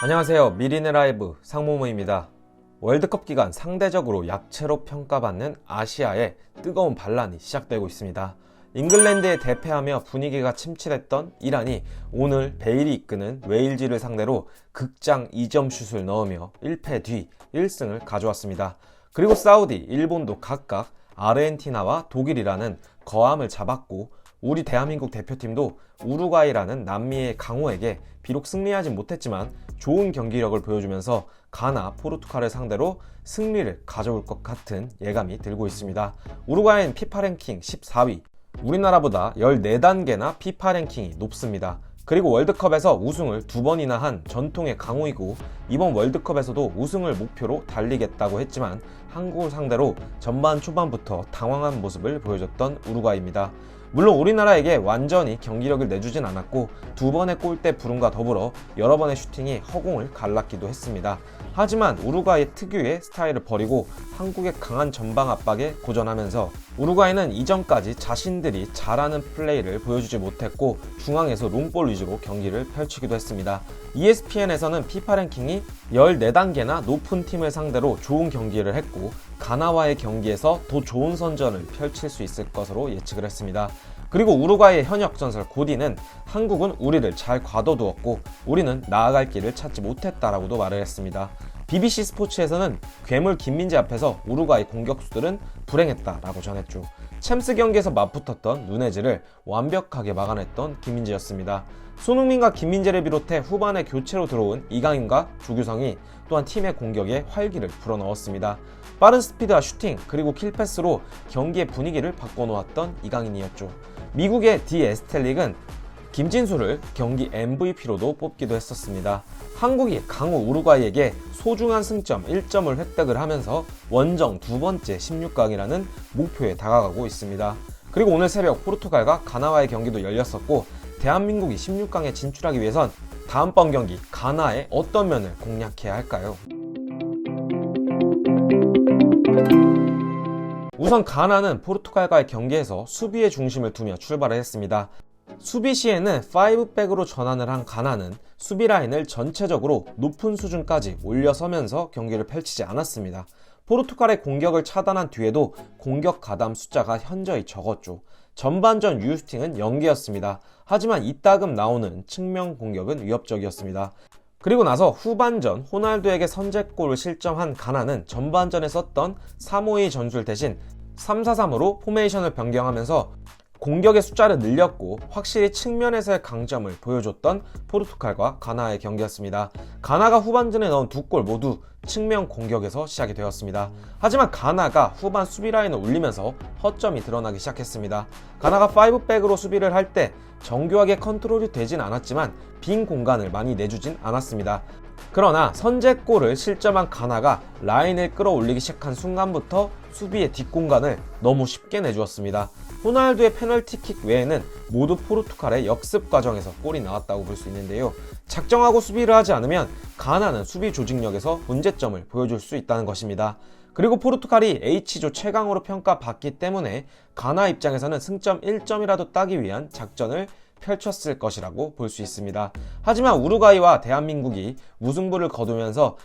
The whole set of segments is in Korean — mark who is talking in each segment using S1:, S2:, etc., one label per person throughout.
S1: 안녕하세요. 미리네 라이브 상무무입니다. 월드컵 기간 상대적으로 약체로 평가받는 아시아의 뜨거운 반란이 시작되고 있습니다. 잉글랜드에 대패하며 분위기가 침체됐던 이란이 오늘 베일이 이끄는 웨일즈를 상대로 극장 2점 슛을 넣으며 1패 뒤 1승을 가져왔습니다. 그리고 사우디, 일본도 각각 아르헨티나와 독일이라는 거함을 잡았고 우리 대한민국 대표팀도 우루과이라는 남미의 강호에게 비록 승리하진 못했지만 좋은 경기력을 보여주면서 가나, 포르투갈을 상대로 승리를 가져올 것 같은 예감이 들고 있습니다. 우루과이는 피파 랭킹 14위, 우리나라보다 14단계나 피파 랭킹이 높습니다. 그리고 월드컵에서 우승을 두 번이나 한 전통의 강호이고 이번 월드컵에서도 우승을 목표로 달리겠다고 했지만 한국을 상대로 전반 초반부터 당황한 모습을 보여줬던 우루과이입니다. 물론 우리나라에게 완전히 경기력을 내주진 않았고 두 번의 골대 불운과 더불어 여러 번의 슈팅이 허공을 갈랐기도 했습니다. 하지만 우루과이 특유의 스타일을 버리고 한국의 강한 전방 압박에 고전하면서 우루과이는 이전까지 자신들이 잘하는 플레이를 보여주지 못했고 중앙에서 롱볼 위주로 경기를 펼치기도 했습니다. ESPN에서는 피파 랭킹이 14단계나 높은 팀을 상대로 좋은 경기를 했고 가나와의 경기에서 더 좋은 선전을 펼칠 수 있을 것으로 예측을 했습니다. 그리고 우루과이의 현역 전설 고디는 한국은 우리를 잘 과도두었고 우리는 나아갈 길을 찾지 못했다라고도 말을 했습니다. BBC 스포츠에서는 괴물 김민재 앞에서 우루과이 공격수들은 불행했다라고 전했죠. 챔스 경기에서 맞붙었던 누네즈를 완벽하게 막아냈던 김민재였습니다. 손흥민과 김민재를 비롯해 후반에 교체로 들어온 이강인과 조규성이 또한 팀의 공격에 활기를 불어넣었습니다. 빠른 스피드와 슈팅 그리고 킬패스로 경기의 분위기를 바꿔놓았던 이강인이었죠. 미국의 디 에스텔릭은 김진수를 경기 MVP로도 뽑기도 했었습니다. 한국이 강호 우루과이에게 소중한 승점 1점을 획득을 하면서 원정 두 번째 16강이라는 목표에 다가가고 있습니다. 그리고 오늘 새벽 포르투갈과 가나와의 경기도 열렸었고 대한민국이 16강에 진출하기 위해선 다음번 경기 가나의 어떤 면을 공략해야 할까요? 우선 가나는 포르투갈과의 경기에서 수비의 중심을 두며 출발을 했습니다. 수비 시에는 5백으로 전환을 한 가나는 수비 라인을 전체적으로 높은 수준까지 올려서면서 경기를 펼치지 않았습니다. 포르투갈의 공격을 차단한 뒤에도 공격 가담 숫자가 현저히 적었죠. 전반전 유스팅은 0개였습니다. 하지만 이따금 나오는 측면 공격은 위협적이었습니다. 그리고 나서 후반전 호날두에게 선제골을 실점한 가나는 전반전에 썼던 3-5-2 전술 대신 3-4-3으로 포메이션을 변경하면서 공격의 숫자를 늘렸고 확실히 측면에서의 강점을 보여줬던 포르투갈과 가나의 경기였습니다. 가나가 후반전에 넣은 두 골 모두 측면 공격에서 시작이 되었습니다. 하지만 가나가 후반 수비 라인을 올리면서 허점이 드러나기 시작했습니다. 가나가 5백으로 수비를 할 때 정교하게 컨트롤이 되진 않았지만 빈 공간을 많이 내주진 않았습니다. 그러나 선제골을 실점한 가나가 라인을 끌어올리기 시작한 순간부터 수비의 뒷공간을 너무 쉽게 내주었습니다. 호날두의 페널티킥 외에는 모두 포르투갈의 역습 과정에서 골이 나왔다고 볼 수 있는데요. 작정하고 수비를 하지 않으면 가나는 수비 조직력에서 문제점을 보여줄 수 있다는 것입니다. 그리고 포르투갈이 H조 최강으로 평가받기 때문에 가나 입장에서는 승점 1점이라도 따기 위한 작전을 펼쳤을 것이라고 볼 수 있습니다. 하지만 우루과이와 대한민국이 우승부를 거두면서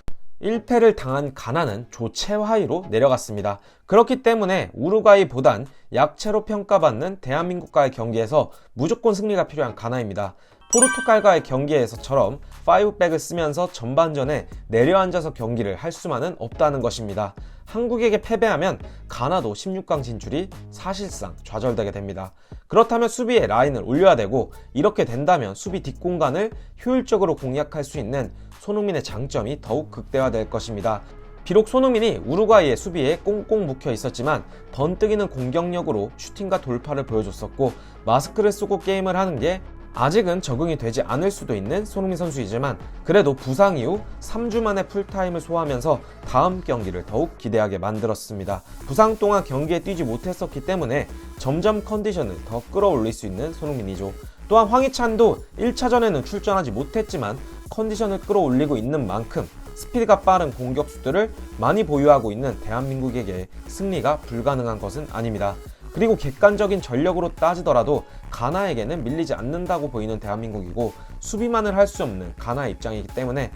S1: 1패를 당한 가나는 조체화위로 내려갔습니다. 그렇기 때문에 우루과이보단 약체로 평가받는 대한민국과의 경기에서 무조건 승리가 필요한 가나입니다. 포르투갈과의 경기에서처럼 5백을 쓰면서 전반전에 내려앉아서 경기를 할 수만은 없다는 것입니다. 한국에게 패배하면 가나도 16강 진출이 사실상 좌절되게 됩니다. 그렇다면 수비에 라인을 올려야 되고 이렇게 된다면 수비 뒷공간을 효율적으로 공략할 수 있는 손흥민의 장점이 더욱 극대화될 것입니다. 비록 손흥민이 우루과이의 수비에 꽁꽁 묵혀 있었지만 번뜩이는 공격력으로 슈팅과 돌파를 보여줬었고 마스크를 쓰고 게임을 하는 게 아직은 적응이 되지 않을 수도 있는 손흥민 선수이지만 그래도 부상 이후 3주 만에 풀타임을 소화하면서 다음 경기를 더욱 기대하게 만들었습니다. 부상 동안 경기에 뛰지 못했었기 때문에 점점 컨디션을 더 끌어올릴 수 있는 손흥민이죠. 또한 황희찬도 1차전에는 출전하지 못했지만 컨디션을 끌어올리고 있는 만큼 스피드가 빠른 공격수들을 많이 보유하고 있는 대한민국에게 승리가 불가능한 것은 아닙니다. 그리고 객관적인 전력으로 따지더라도 가나에게는 밀리지 않는다고 보이는 대한민국이고 수비만을 할 수 없는 가나의 입장이기 때문에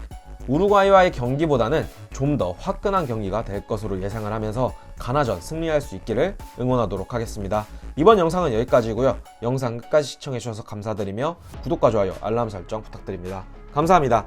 S1: 우루과이와의 경기보다는 좀 더 화끈한 경기가 될 것으로 예상을 하면서 가나전 승리할 수 있기를 응원하도록 하겠습니다. 이번 영상은 여기까지고요. 영상 끝까지 시청해주셔서 감사드리며 구독과 좋아요, 알람 설정 부탁드립니다. 감사합니다.